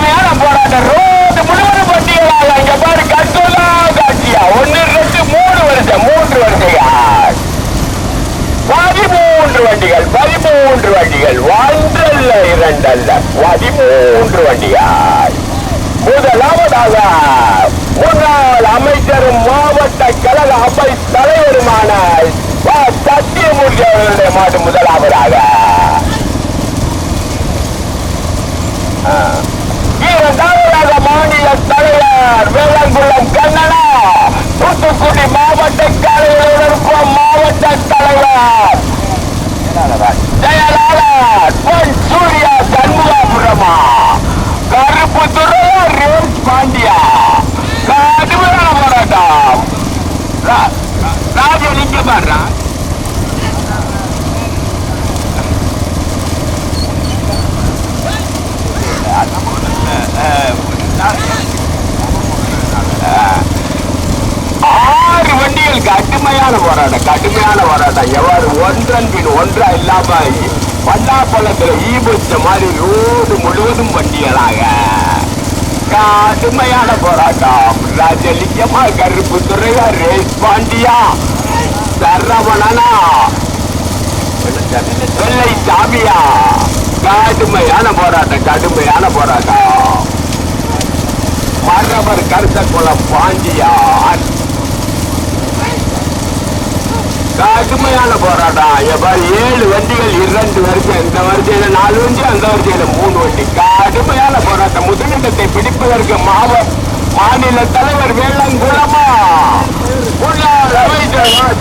கடுமையான போராட்டம். ரோடு முழுவதும் பட்டியலாக இங்க பாரு கட்டுலா காட்சியா? ஒன்னு ரெண்டு மூணு வருஷம். மூன்று வருஷம். பதிமூன்று வண்டிகள் பதிமூன்று வண்டிகள். ஒன்றல்ல இரண்டல்ல. பதிமூன்று வண்டிகள். முதலாவதாக முன்னாள் அமைச்சரும் மாவட்ட கழக அவை தலைவருமான சத்தியமூர்த்தி அவர்களுடைய மாட்டு முதலாவதாக. ஆ. மாநில தலைவர் வேளங்குளம் கண்ணனா தூத்துக்குடி மாவட்ட கலைஞர்களுக்கும் மாவட்ட தலைவர் ஜெயலாளர் பொன் சூர்யா சண்முகாபுரமா கருப்பு துறையா ரேஸ் பாண்டியா கடுமையான போராட்டம் ரா- ராஜா நீங்க பாடுறா ஆறு வண்டிகள் கடுமையான போராட்டம் கடுமையான போராட்டம் எவ்வாறு ஒன்றன் பின் ஒன்றா இல்லாம பல்லாப்பழத்துல ஈபுச்ச மாதிரி ரோடு முழுவதும் வண்டிகளாக கடுமையான போராட்டம் ராஜலிங்கமா கருப்பு துறையா ரேஸ் பாண்டியா சரவணனா வெள்ளை சாமியா? கடுமையான போராட்டம் கடுமையான போராட்டம். மரவர் குல பாண்டியான் கடுமையான போராட்டம். எவ்வாறு ஏழு வண்டிகள் இரண்டு வரிசை இந்த வரிசையில நாலு வண்டி அந்த வரிசையில மூணு வண்டி. கடுமையான போராட்டம். முதலிடத்தை பிடிப்பதற்கு மாவ மாநில தலைவர் வேளாங்குளமா? முன்னாள்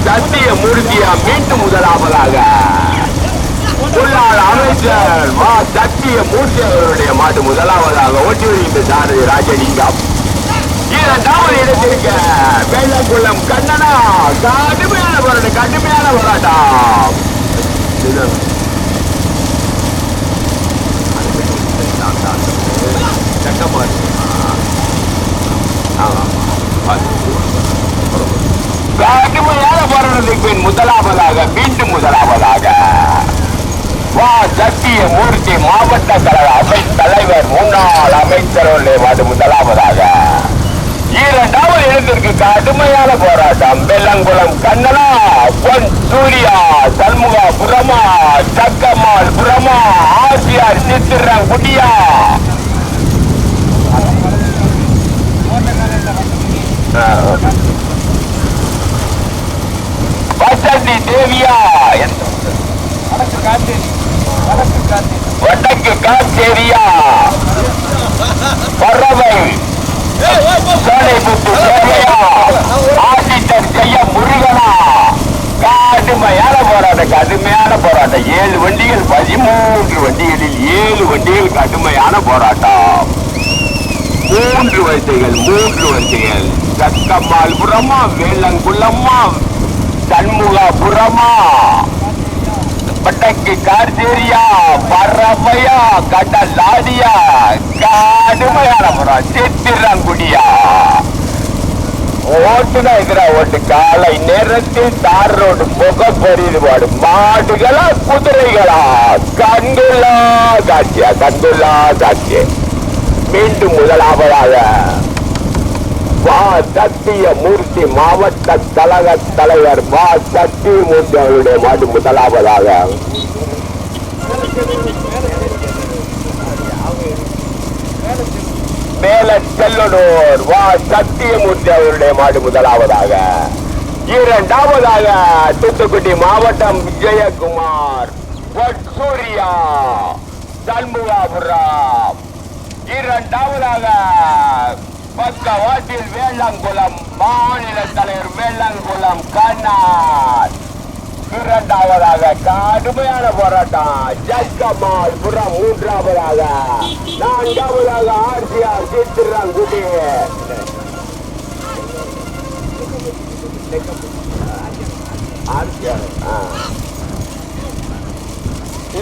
சத்திய மூர்த்தியா மீண்டும் முதலாவதாக. முன்னாள் அமைச்சர் வா சத்திய மூர்த்தி அவருடைய மாட்டு முதலாவதாக ஓட்டி வருகின்ற சாரதி ராஜலிங்கம் இரண்டாவது இடத்திற்கு வெள்ளக்குளம் கண்ணனா கடுமையான போராட்டம் கடுமையான போராட்டம் இது. சட்டமாடு. ஆமா. கடுமையான போராட்டத்துக்கு பின் முதலாவதாக மீண்டும் முதலாவதாக வா சத்திய மூர்த்தி மாவட்ட கழக அமை தலைவர் முன்னாள் அமைச்சர்களுடைய வார்டு முதலாவதாக. இரண்டாவது இடத்திற்கு கடுமையான போராட்டம். வெள்ளங்குளம் கண்ணனா பொன் சூர்யா சண்முகா புறமா சக்கம்மாள் புறமா ஆசியார் சித்திரன் வசந்தி தேவியா வடக்கு காச்சேரியா பறவை. சோலைபுத்து சேவையா. ஆசிட்டர் செய்ய முருகனா. கடுமையான போராட்டம் கடுமையான போராட்டம். ஏழு வண்டிகள் பதிமூன்று வண்டிகளில் ஏழு வண்டிகள் கடுமையான போராட்டம். மூன்று வரிசைகள் மூன்று வரிசைகள். சக்கம்மாள் புறமா வேளங்குள்ளம்மா சண்முகாபுரமா. பட்டக்கு கார்ஜேரியா பறவையா கடலாடியா கடுமையான புறம் சித்திரங்குடியா. ஓட்டுனா எதிரா ஓட்டு காலை நேரத்தில் தார் ரோடு முகப்பரிது பாடு மாடுகளா குதிரைகளா? கண்டுலா காட்சியா கண்டுலா காட்சி. மீண்டும் முதலாவதாக வா சத்திய மூர்த்தி மாவட்ட கழக தலைவர் வா சத்திய மூர்த்தி அவருடைய மாடு முதலாவதாக. மேல செல்லனூர் வா சத்தியமூர்த்தி அவருடைய மாடு முதலாவதாக. இரண்டாவதாக தூத்துக்குடி மாவட்டம் விஜயகுமார் சூர்யா சண்முகாபுரம். இரண்டாவதாக பக்கவாட்டில் வேளாங்குளம் மாநில தலைவர் வேளாங்குளம் கண்ணார் இரண்டாவதாக கடுமையான போராட்டம் ஜக்கம்மாள் புறம் மூன்றாவதாக நான்காவதாக ஆர்சிஆர் சித்திரங்குடி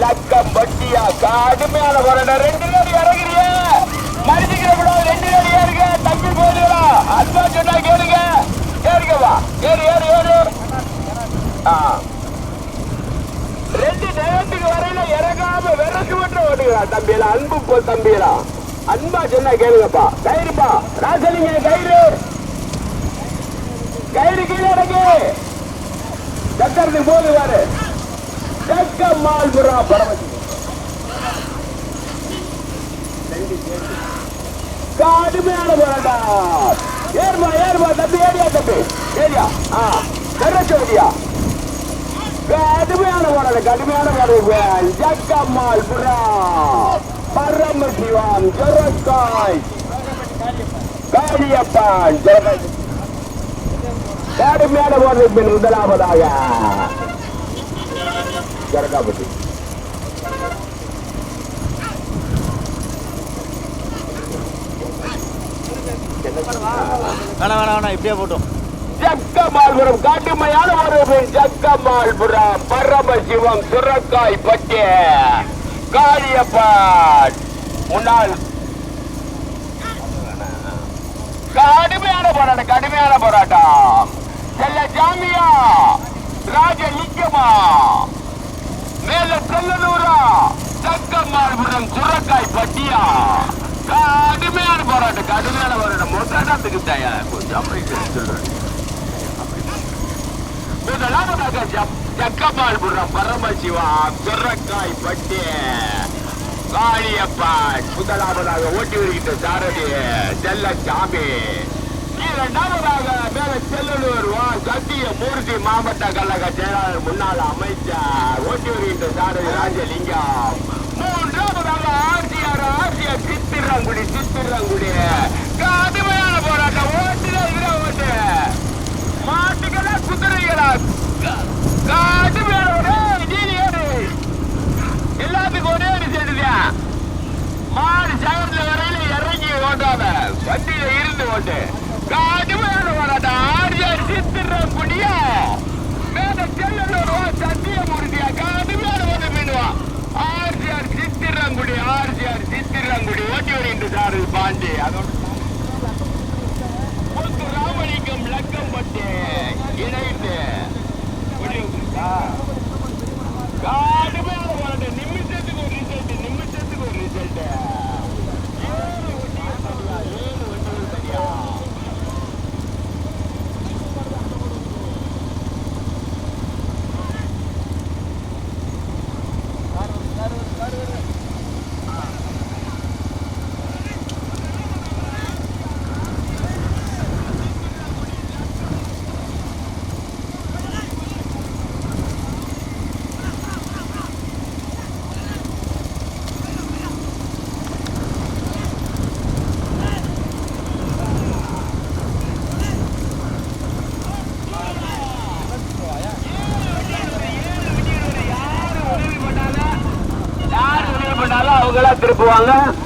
லக்கம் பட்டியா கடுமையான போராட்டம் ரெண்டு பேர் இறங்குறிய மறுதிக்கிற கூடாது ரெண்டு பேர் ஏறுங்க தம்பி போதுங்களா அன்பா சொன்னா கேளுங்க. ஏறுங்க வா. ஏறு ஏறு ஏறு. ஆ. ரெண்டு நேரத்துக்கு வரையில இறங்காம விரசு மட்டும் ஓட்டுகிறா தம்பியில அன்பு போ தம்பியில அன்பா சொன்னா கேளுங்கப்பா. கயிறுப்பா ராசலிங்க கயிறு. கயிறு கீழே இறங்கு. சக்கரத்துக்கு போது வாரு சக்கம்மாள் புறா பரமசி கடுமையான போராட்டம். ஏர்மா ஏர்மா தம்பி ஏரியா தம்பி? ஏரியா ஆ கரச்சு ஓடியா கடுமையான போராட்டம் கடுமையான போராட்டம். ஜக்கம்மாள் புறா. பரமசிவம் ஜொரக்காய். காளியப்பான் ஜொரக்காய். கடுமையான போராட்டம் முதலாவதாக. ஜரகாபதி வேணாம் வேணாம் வேணாம் இப்படியே போட்டோம். ஜக்கமால்புரம் காட்டுமையான ஒரு ஜக்கமால்புரம் பரமசிவம் சுரக்காய் பட்டிய காளியப்பாட் முன்னாள். கடுமையான போராட்டம் கடுமையான போராட்டம். செல்ல ஜாமியா ராஜலிங்கமா மேல செல்லனூரா சக்கமால்புரம் சுரக்காய் பட்டியா. கடுமையான போராட்டம் கடுமையான போராட்டம் மொத்தத்துக்கு தயா கொஞ்சம் சொல்றேன் முதலாவதாக ஜக்கமால்புரம் பரமசிவா சுரக்காய் பட்டி காளியப்பன் முதலாவதாக ஓட்டி வருகின்ற சாரதி செல்லச்சாமி இரண்டாவதாக மேல செல்லலூர் வா சத்திய மூர்த்தி மாவட்ட கழக செயலாளர் முன்னாள் அமைச்சர் ஓட்டி வருகின்ற சாரதி ராஜலிங்கம் மூன்றாவதாக ஆர்சிஆர் ஆர்சிஆர் சித்திரங்குடி சித்திரங்குடி கடுமையான போராட்டம் ஓட்டுல இருக்கிற ஓட்டு மாட்டுகளா குதிரைகளா? கடுமையான ஒரு நீதி எல்லாத்துக்கும் ஒரே ரிசல்ட் தான் மாடு சகத்துல வரையில இறங்கி ஓட்டாம வண்டியில இருந்து ஓட்டு. கடுமையான போராட்டம் ஆடியார் சித்திரம் குடியா மேல செல்லூர் சத்திய 关了。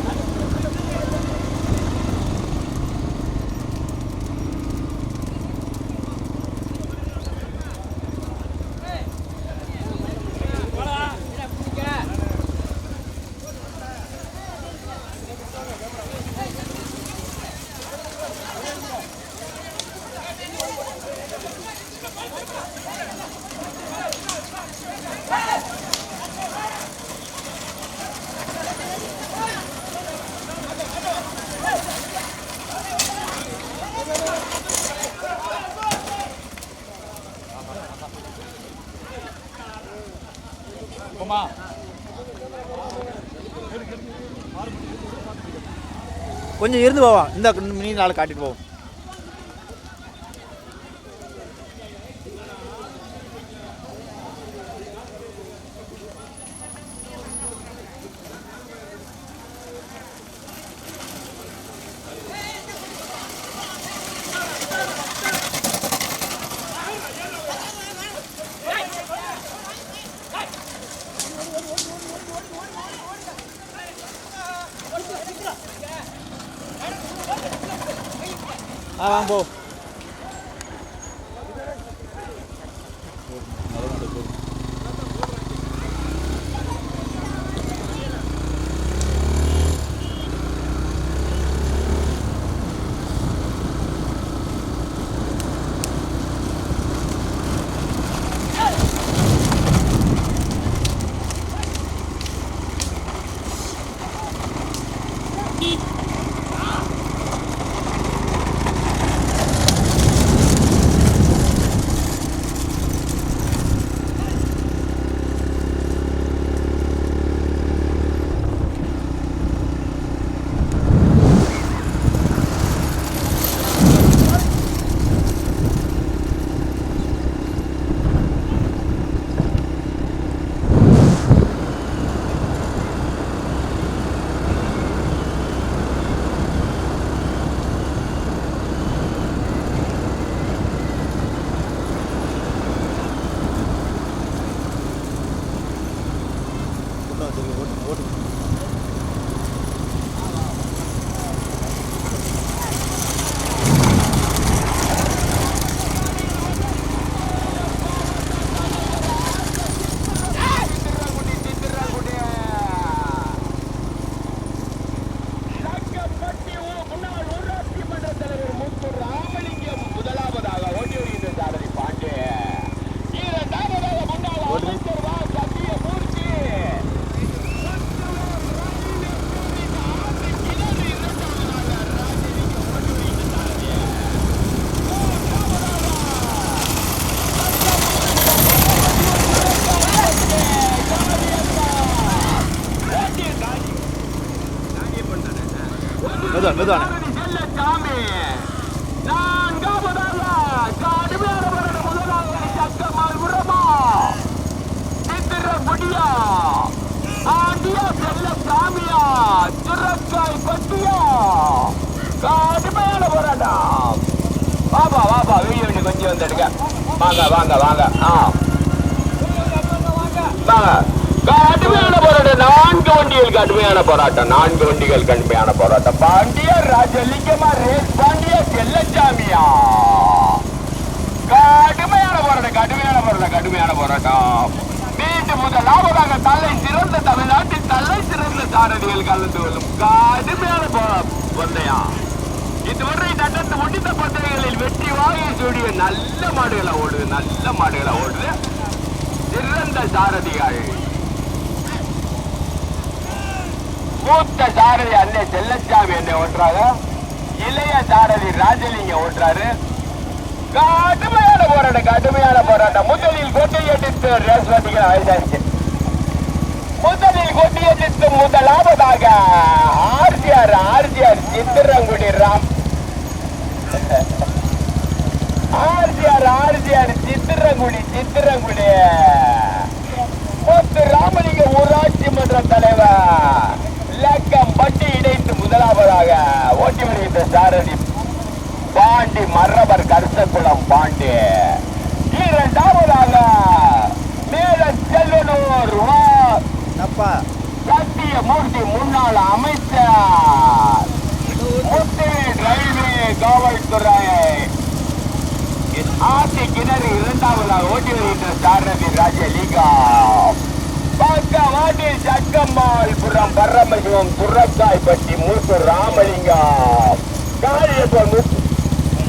கொஞ்சம் இருந்து போவா இந்த நீ நாள் காட்டிட்டு போவோம். ஆ வாங்க போ லக்கப்பட்டி ஊ- முன்னாள் ஊராட்சி மன்ற தலைவர் முத்து ராமலிங்கம் முதலாவதாக ஓடி வருகின்ற சாரதி பாண்டே இரண்டாவதாக முன்னாள் அமைச்சர் வா சத்தியமூர்த்தி மெதுவான மெதுவான செல்லச்சாமி நான்காவதாக கடுமையான வருட முதலாவது சக்கமால் உரமா சித்திர குடியா ஆண்டியா செல்லச்சாமியா சுரக்காய் பட்டியா கடுமையான போராட்டம் வாப்பா வாப்பா வீடியோ பண்ணி கொஞ்சம் வந்துடுங்க வாங்க வாங்க வாங்க. ஆ. வாங்க. கடுமையான போராட்டம். நான்கு வண்டிகள் கடுமையான போராட்டம். நான்கு வண்டிகள் கடுமையான போராட்டம். பாண்டியர் ராஜலிங்கமா ரேஸ் பாண்டிய செல்லச்சாமியா? கடுமையான போராட்டம் கடுமையான போராட்டம் கடுமையான போராட்டம். மீண்டும் முதலாவதாக தலை சிறந்த தமிழ்நாட்டின் தலை சிறந்த சாரதிகள் கலந்து கொள்ளும் கடுமையான போராட்டம். இதுவரை நடந்து முடிந்த பந்தயங்களில் வெற்றி வாங்கி சூடிய நல்ல மாடுகளை ஓடுது நல்ல மாடுகளை ஓடுது. சிறந்த சாரதிகள். மூத்த சாரதி அண்ணன் செல்லச்சாமி என்னை ஓட்டுறாங்க. இளைய சாரதி ராஜலிங்க ஓட்டுறாரு. கடுமையான போராட்டம் கடுமையான போராட்டம். முதலில் கொட்டையடித்து ரேஸ் வண்டிகள் ஆயிடுச்சு முதலில் கொட்டியடித்து முதலாவதாக RGR RGR Chithirangudi Ram. RGR RGR Chithirangudi Chithirangudi Muthu Ramalinga ஊராட்சி மன்ற தலைவர் லக்கம் பட்டி இணைத்து முதலாவதாக ஓட்டி வருகின்ற சாரதி பாண்டி மரபர் கருத்தக்குளம் பாண்டி. இரண்டாவதாக மேல செல்வனூர் வா அப்பா சத்திய மூர்த்தி முன்னாள் அமைச்சர். ரயில்வே காவல்துறை. ஆசி கிணறு இரண்டாவதாக ஓட்டி வருகின்ற சாரதி ராஜலிங்கம். பக்கவாட்டி சக்கம்மாள்புரம் பரமசிவம் துரக்காய்பட்டி மூத்து ராமலிங்கம்.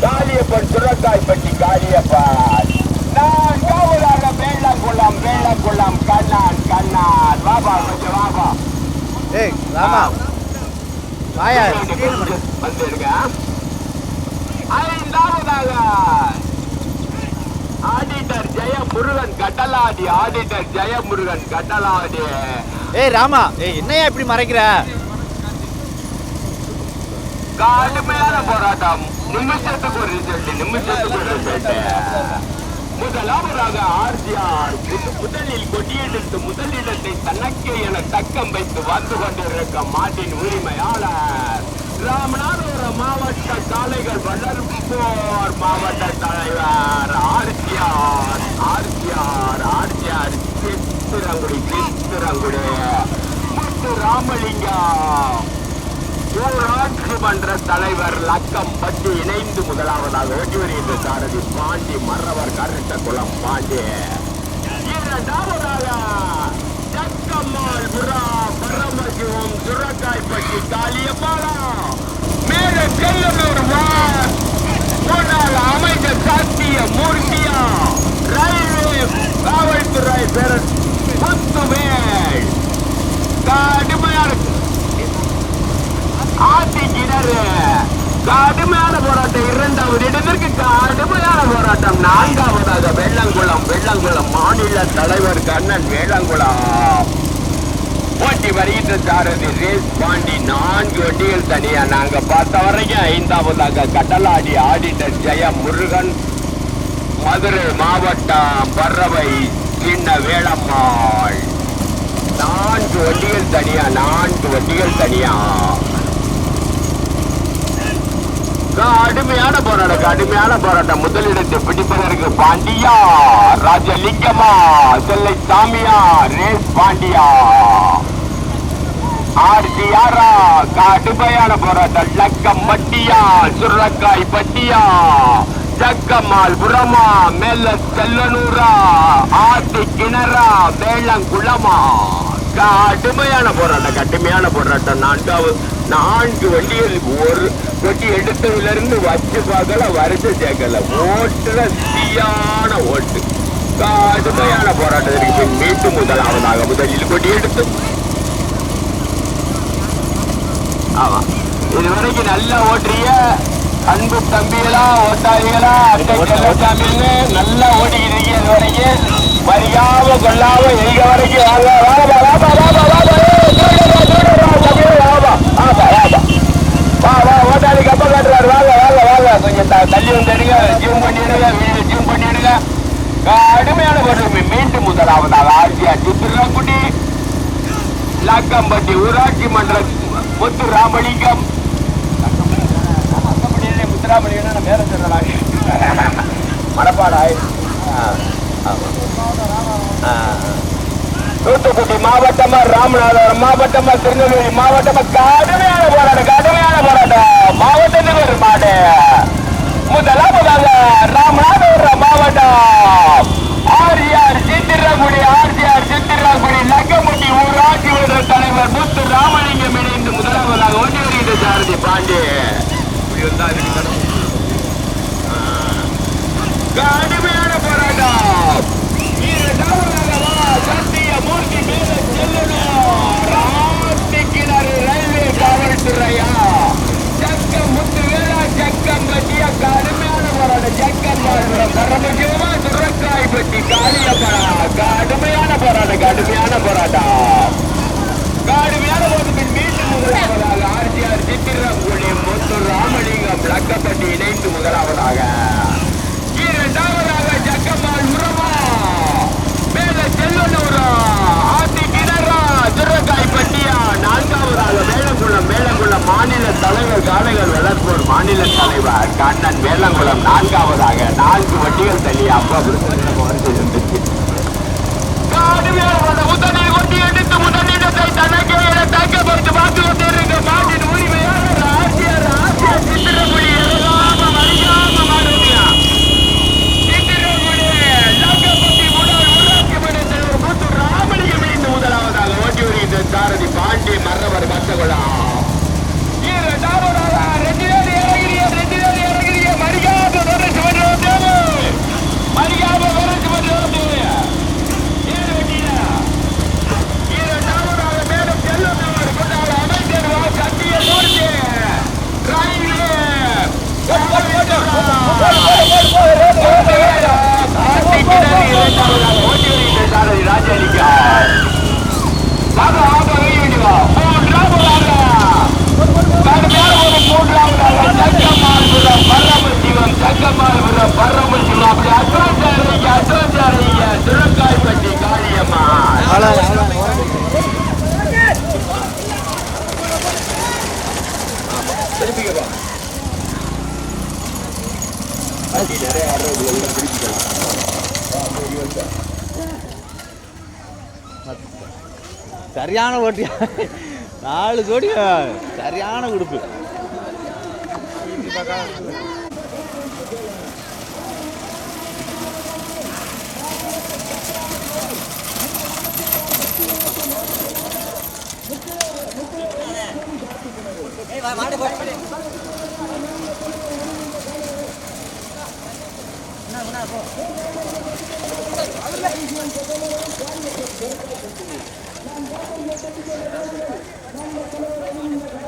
காளியப்பன் முத்து காளியப்பன். துரக்காய்பட்டி காளியப்பன் நான்காவதாக வேளங்குளம் வேளங்குளம் கண்ணான் கண்ணான். வாபா கொஞ்சம் வாபா ஏய் ராமா. வாயா வந்துருங்க ஐந்தாவதாக ஆடிட்டர் ஜெய முருகன் கடலாடி ஆடிட்டர் ஜெய முருகன் கடலாடி ஏய் ராமா. ஏய் என்னையா இப்படி மறைக்கிற? கடுமையான போராட்டம். நிமிஷத்துக்கு ஒரு ரிசல்ட் நிமிஷத்துக்கு ஒரு ரிசல்ட் முதலாவதாக ஆர்ஜிஆர் முதலில் கொடியெடுத்து முதலிடத்தை தனக்கே என தக்கம் வைத்து வந்து கொண்டிருக்க மாட்டின் உரிமையாளர் ராமநாதபுரம் மாவட்ட சாலைகள் வளர்ப்போர் மாவட்ட தலைவர் RGR RGR RGR Chithirangudi Chithirangudi Muthu Ramalingam ஊராட்சி மன்ற தலைவர் லக்கம் பற்றி இணைந்து முதலாவதாக ஓட்டி வருகின்ற சாரதி பாண்டி மறவர் கருட்ட குளம் பாண்டி. இரண்டாவதாக சக்கம்மாள் புறா பரமசிவம் சுரக்காய்பட்டி காளியம்மாளா. மேல செல்லனூர் வார் முன்னாள் அமைச்சர் சாத்திய மூர்த்தியா. ரயில்வே காவல்துறை பேர் முத்துவேல். கடுமையான இருக்கு கிணறு கடுமையான போராட்டம். இரண்டாவது இடத்திற்கு கடுமையான போராட்டம். நான்காவதாக வெள்ளங்குளம் வெள்ளங்குளம் மாநில தலைவர் கண்ணன் வேளாங்குளம் போட்டி வருகின்ற சாரதி ரேஸ் பாண்டி நான்கு வண்டிகள் தனியா நாங்க பார்த்த வரைக்கும் ஐந்தாவதாக கடலாடி ஆடிட்டர் ஜெய முருகன் மதுரை மாவட்டம் பறவை சின்ன வேளம்மாள். நான்கு வண்டிகள் தனியா நான்கு வண்டிகள் தனியா. கடுமையான போராட்டம் கடுமையான போராட்டம். முதலிடத்தை பிடிப்பதற்கு பாண்டியா ராஜலிங்கமா செல்லை சாமியா ரேஸ் பாண்டியா. ஆர்ஜியாரா கடுமையான போராட்டம். லக்கம் மட்டியா சுரக்காய் பட்டியா ஜக்கம்மாள் புறமா மேல செல்லனூரா ஆட்டு கிணறா வேளங்குளமா கடுமையான போராட்டம் கடுமையான போராட்டம். நான்காவது நான்கு வண்டிகள் ஒரு வண்டி எடுத்ததுல இருந்து வச்சு பார்க்கல வரிசை சேர்க்கல ஓட்டுல சரியான ஓட்டு கடுமையான போராட்டத்திற்கு பின் மீண்டும் முதலாவதாக முதலில் கொட்டி எடுத்து ஆமா இதுவரைக்கும் நல்லா ஓட்டுறீங்க அன்பு தம்பிகளா ஓட்டாளிகளா அட்டை செல்லசாமின்னு நல்லா ஓடிக்கிறீங்க இது வரைக்கும் மறியாம கொள்ளாம எங்க வரைக்கும் வாங்க வாங்க வாங்க வாங்க வாங்க வா வா ஓட்டாளி கப்ப காட்டுறாரு வாங்க வாங்க வாங்க கொஞ்சம் த- தள்ளி வந்துடுங்க ஜூம் பண்ணிடுங்க வீடியோ ஜூம் பண்ணிடுங்க கடுமையான போட்டு மீண்டும் முதலாவதாக ஆர்ஜிஆர் சித்திரக்குடி லாக்கம்பட்டி ஊராட்சி மன்ற முத்து ராமலிங்கம் முத்துராமலிங்கம் மேல சொல்றேன். மனப்பாடாய் தூத்துக்குடி மாவட்டமா ராமநாதபுரம் மாவட்டமா திருநெல்வேலி மாவட்டமா கடுமையான போராட்டம் கடுமையான போராட்டம். மாவட்டத்துக்கு மாடு. முதலாவதாக ராமநாதபுரம் மாவட்டம். ஆர்ஜிஆர் சித்திரகுடி ஆர்ஜிஆர் சித்திரகுடி நக்கமுட்டி ஊராட்சி ஒன்றிய தலைவர் முத்து ராமலிங்கம் இணைந்து முதலாவதாக ஓட்டி வருகின்ற சாரதி பாண்டே இப்படி வந்தா இதுக்கு கடுமையான போராட்டம். சத்திய மூர்த்தி மேல செல்லணும் ரயில்வே காவல்துறையா? சக்கம் முத்து வேளா சக்கம் பட்டியா கடுமையான போராட்டம். சக்கம் பரமசிவமா சுரக்காய் பட்டி காளியப்படா கடுமையான போராட்டம் கடுமையான போராட்டம். கடுமையான போராட்டத்தில் மீண்டும் முதலாவதாக ஆர்ஜிஆர் சித்திரங்குடி முத்து ராமலிங்கம் இணைந்து முதலாவதாக. இரண்டாவதாக ஜக்கம்மாள் உரமா. மேல செல்லனூரா ஆத்தி கிணறா. துரக்காய் பட்டியா. நான்காவதாக மேலங்குளம் மேலங்குளம் மாநில தலைவர் காளைகள் வளர்ப்போர் மாநில தலைவர் கண்ணன் மேலங்குளம். நான்காவதாக நான்கு வட்டிகள் தள்ளி அப்பா இருந்துச்சு கடுமையான போராட்டம். முதலில் கொட்டி எடுத்து முதலிடத்தை தனக்கே என தங்கப்படுத்தி பார்த்து கொண்டிருக்க மாட்டின் உரிமையாளர் ஆசியர் ஆசியர் சித்திரக்குடி இறங்காம மறியாம மாறுதியா சித்திரக்குடி லங்கப்பட்டி முதல் ஊராட்சி மன்ற தலைவர் முத்து ராமலிங்கம் இணைந்து முதலாவதாக ஓட்டி வருகின்ற சாரதி பாண்டி மறவர் கட்டகுளம் சரியான ஓட்டியா? நாலு ஜோடியா? சரியான உடுப்பு. என்ன 何がこのように。